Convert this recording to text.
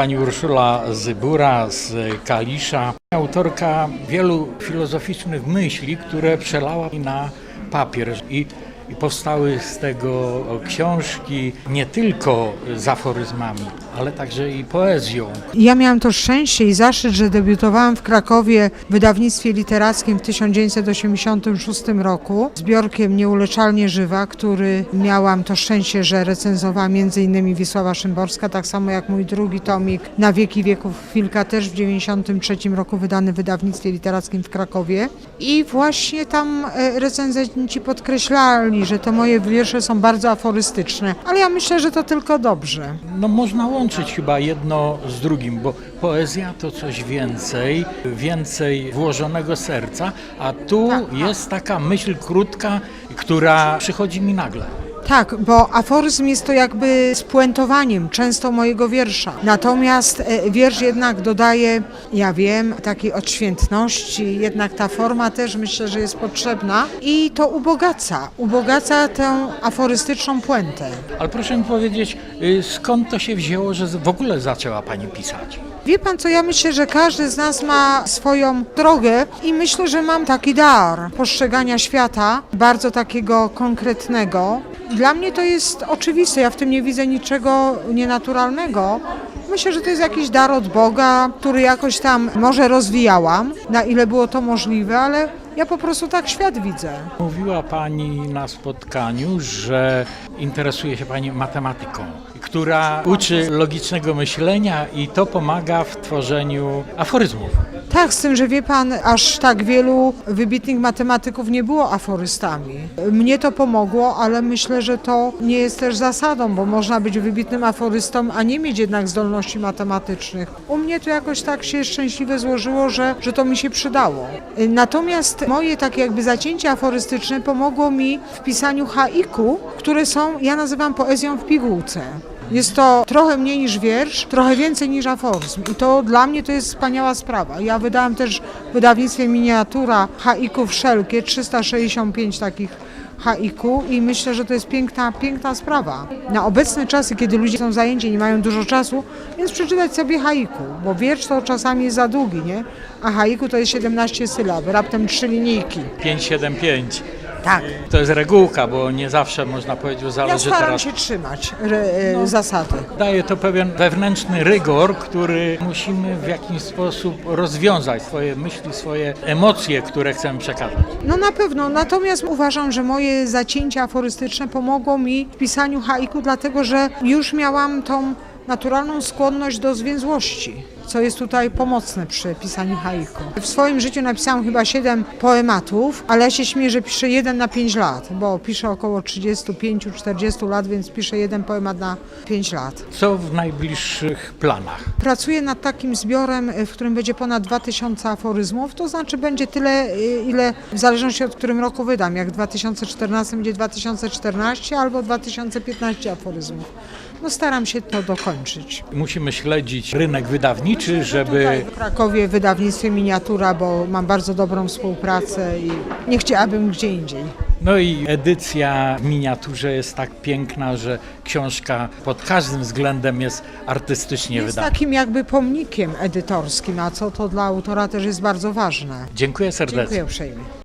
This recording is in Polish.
pani Urszula Zybura z Kalisza, autorka wielu filozoficznych myśli, które przelała na papier i, powstały z tego książki nie tylko z aforyzmami, ale także i poezją. Ja miałam to szczęście i zaszczyt, że debiutowałam w Krakowie w wydawnictwie literackim w 1986 roku zbiorkiem Nieuleczalnie Żywa, który miałam to szczęście, że recenzowała m.in. Wisława Szymborska, tak samo jak mój drugi tomik Na wieki wieków Chwilka też w 1993 roku wydany w wydawnictwie literackim w Krakowie. I właśnie tam e, recenzenci podkreślali, że te moje wiersze są bardzo aforystyczne, ale ja myślę, że to tylko dobrze. No można łączyć chyba jedno z drugim, bo poezja to coś więcej, więcej włożonego serca, a tu Tak, tak. jest taka myśl krótka, która przychodzi mi nagle. Tak, bo aforyzm jest to jakby spuentowaniem często mojego wiersza. Natomiast e, wiersz jednak dodaje, ja wiem, takiej odświętności, jednak ta forma też myślę, że jest potrzebna i to ubogaca, ubogaca tę aforystyczną puentę. Ale proszę mi powiedzieć, y, skąd to się wzięło, że w ogóle zaczęła Pani pisać? Wie pan co, ja myślę, że każdy z nas ma swoją drogę i myślę, że mam taki dar postrzegania świata, bardzo takiego konkretnego. Dla mnie to jest oczywiste, ja w tym nie widzę niczego nienaturalnego. Myślę, że to jest jakiś dar od Boga, który jakoś tam może rozwijałam, na ile było to możliwe, ale ja po prostu tak świat widzę. Mówiła Pani na spotkaniu, że interesuje się Pani matematyką, która uczy logicznego myślenia i to pomaga w tworzeniu aforyzmów. Tak, z tym, że wie pan, aż tak wielu wybitnych matematyków nie było aforystami. Mnie to pomogło, ale myślę, że to nie jest też zasadą, bo można być wybitnym aforystą, a nie mieć jednak zdolności matematycznych. U mnie to jakoś tak się szczęśliwie złożyło, że, że to mi się przydało. Natomiast moje takie jakby zacięcie aforystyczne pomogło mi w pisaniu haiku, które są, ja nazywam poezją w pigułce. Jest to trochę mniej niż wiersz, trochę więcej niż aforyzm. I to dla mnie to jest wspaniała sprawa. Ja wydałam też w wydawnictwie miniatura haiku wszelkie, 365 takich haiku i myślę, że to jest piękna, piękna sprawa. Na obecne czasy, kiedy ludzie są zajęci, nie mają dużo czasu, więc przeczytać sobie haiku, bo wiersz to czasami jest za długi, nie? A haiku to jest 17 sylab, raptem trzy linijki. 575. Tak. To jest regułka, bo nie zawsze można powiedzieć, że Ja zależy staram teraz. się trzymać re, e, zasady. Daje to pewien wewnętrzny rygor, który musimy w jakiś sposób rozwiązać swoje myśli, swoje emocje, które chcemy przekazać. No na pewno, natomiast uważam, że moje zacięcia aforystyczne pomogło mi w pisaniu haiku, dlatego że już miałam tą naturalną skłonność do zwięzłości, co jest tutaj pomocne przy pisaniu haiku. W swoim życiu napisałam chyba 7 poematów, ale ja się śmieję, że piszę jeden na 5 lat, bo piszę około 35-40 lat, więc piszę jeden poemat na 5 lat. Co w najbliższych planach? Pracuję nad takim zbiorem, y, w którym będzie ponad 2000 aforyzmów, to znaczy będzie tyle, y, ile w zależności od którym roku wydam. Jak w 2014 będzie 2014 albo 2015 aforyzmów. No staram się to dokończyć. Musimy śledzić rynek wydawniczy, Tutaj żeby w Krakowie w wydawnictwie Miniatura, bo mam bardzo dobrą współpracę i nie chciałabym gdzie indziej. No i edycja w miniaturze jest tak piękna, że książka pod każdym względem jest artystycznie Jest wydana. takim jakby pomnikiem edytorskim, a co to dla autora też jest bardzo ważne. Dziękuję serdecznie. Dziękuję uprzejmie.